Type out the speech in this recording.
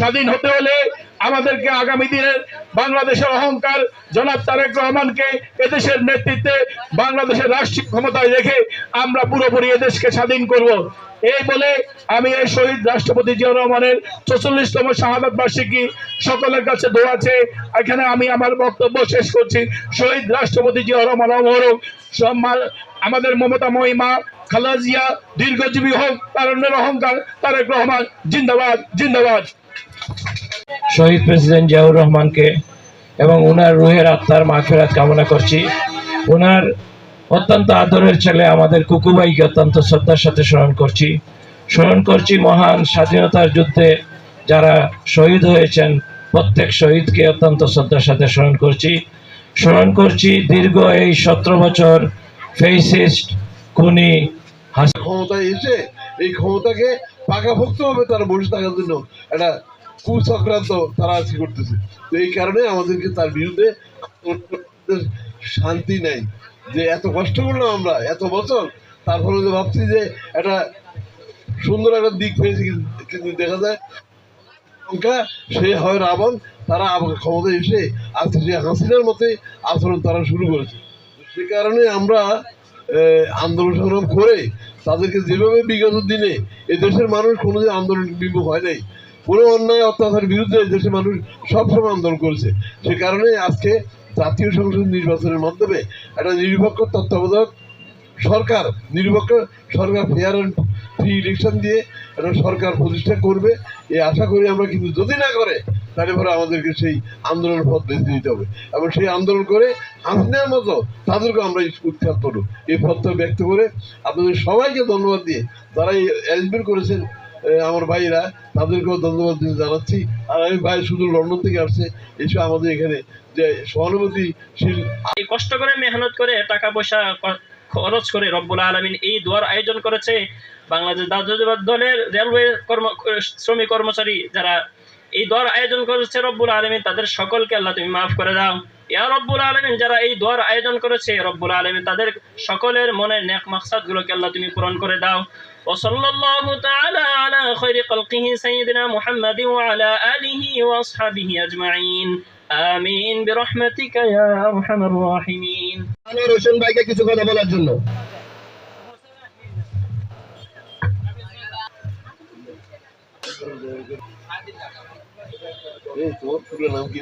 স্বাধীন হতে হলে আমাদেরকে আগামী দিনের বাংলাদেশের অহংকার জনাব তারেক রহমানকে এদেশের নেতৃত্বে বাংলাদেশের রাষ্ট্রিক ক্ষমতায় রেখে আমরা পুরোপুরি এদেশকে স্বাধীন করব এই বলে আমি এই শহীদ রাষ্ট্রপতি জিয়া রহমানের চৌচল্লিশতম শাহাদাত বার্ষিকী সকলের কাছে দোয়াছে এখানে আমি আমার বক্তব্য শেষ করছি শহীদ রাষ্ট্রপতি জিয়া রহমান অমর হোক। সম্মান- আমাদের মমতা মহিমা খালাজিয়া দীর্ঘজীবী হোক তারণ্যের অহংকার, তারেক রহমান, জিন্দাবাদ জিন্দাবাদ শহীদ প্রেসিডেন্ট জিয়াউর রহমানকে এবং ওনার রুহের আত্মার মাফেরাত কামনা করছি। ওনার অত্যন্ত আদরের ছেলে আমাদের কুকুবাইকে অত্যন্ত শ্রদ্ধার সাথে স্মরণ করছি। স্মরণ করছি মহান স্বাধীনতার যুদ্ধে যারা শহীদ হয়েছেন, প্রত্যেক শহীদকে অত্যন্ত শ্রদ্ধার সাথে স্মরণ করছি। স্মরণ করছি দীর্ঘ এই সতেরো বছর ফেসিস্ট খুনি ক্ষমতায় এসে এই ক্ষমতাকে পাকাভুক্ত হবে তারা বসে থাকার জন্য। একটা কুচক্রান্ত তারা আজকে করতেছে। তো এই কারণে আমাদেরকে তার বিরুদ্ধে শান্তি নেই। যে এত কষ্ট করলাম আমরা, এত বছর তারপরে যে ভাবছি যে একটা সুন্দর একটা দিক পেয়েছি কিন্তু- দেখা যায়, লঙ্কা, সে হয় রাবণ, তারা আবার ক্ষমতায় এসে আজকে সে হাসিনার মতে আচরণ তারা শুরু করেছে। সে কারণে আমরা আন্দোলন সংগ্রাম করে তাদেরকে যেভাবে বিগত দিনে এই দেশের মানুষ কোনোদিন আন্দোলন বিমুখ হয় নাই কোনো অন্যায় অত্যাচার বিরুদ্ধে দেশের মানুষ সবসময় আন্দোলন করেছে। সে কারণে আজকে জাতীয় সংসদ নির্বাচনের মাধ্যমে একটা নিরপেক্ষ তত্ত্বাবধায়ক সরকার নিরপেক্ষ সরকার ফেয়ার অ্যান্ড ফ্রি ইলেকশন দিয়ে একটা সরকার প্রতিষ্ঠা করবে এই আশা করি আমরা কিন্তু যদি না করে তাহলে পরে আমাদেরকে সেই আন্দোলনের পথ বেছে নিতে হবে। এবং সেই আন্দোলন করে হাসিনার মতো তাদেরকে আমরা উৎখাত করব এই পথটা ব্যক্ত করে আপনাদের সবাইকে ধন্যবাদ দিয়ে যারা এই অ্যারেঞ্জমেন্ট করেছেন এ, আমার ভাইরা, তাদেরকেও ধন্যবাদ দিয়ে জানাচ্ছি। আর আমি ভাই শুধু লন্ডন থেকে আসছে, এসে আমাদের এখানে যে সহানুভূতিশীল কষ্ট করে, মেহনত করে টাকা পয়সা খরচ করে রব্বুল আলমিন এই দোয়ার আয়োজন করেছে বাংলাদেশ জাতীয়তাবাদ দলের রেলওয়ে কর্ম শ্রমিক কর্মচারী যারা এই দোয়ার আয়োজন করেছে রব্বুল আলমিন, তাদের সকলকে আল্লাহ তুমি মাফ করে দাও। ইয়া রব্বুল আলমিন যারা এই দোয়ার আয়োজন করেছে রব্বুল আলমিন তাদের সকলের মনের নেক মাকসাদগুলোকে আল্লাহ তুমি পূরণ করে দাও وصلى الله تعالى على خير خلقه سيدنا محمد وعلى آله وأصحابه أجمعين آمين برحمتك يا أرحم الراحمين আনোয়ার হোসেন ভাইকে কিছু কথা বলার জন্য এই তোমার পুরো নাম কি